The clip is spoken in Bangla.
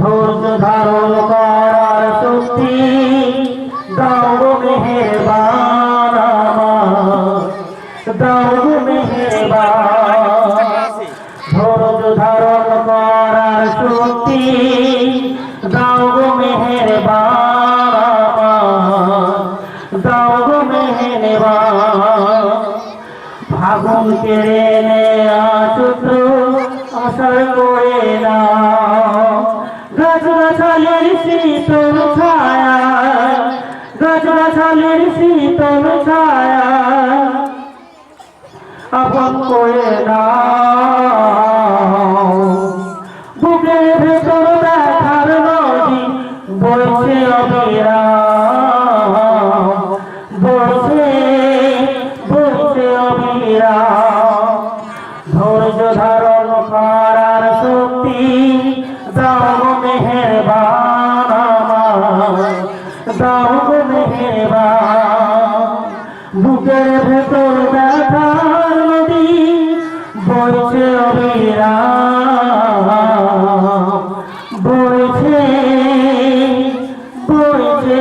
ধৈর্য ধারণ করার শক্তি, দাও মেহেরবান দাও মেহেরবান। ধৈর্য ধারণ করার শক্তি, দাও মেহেরবান দাও মেহেরবান। ফাগুন কেড়ে নেয়া সূত্র আশার করে না গাছ গাছালের শীতল ছায়া গাছ গাছালের শীতল ছায়া, আপন করে না বুকের ভেতর ব্যথার নদী বইছে অবিরাম বইছে বইছে অবিরাম ধৈর্য ধারণ করার দাও বুকের ভেতর ব্যথার নদী বইছে অবিরাম বইছে বইছে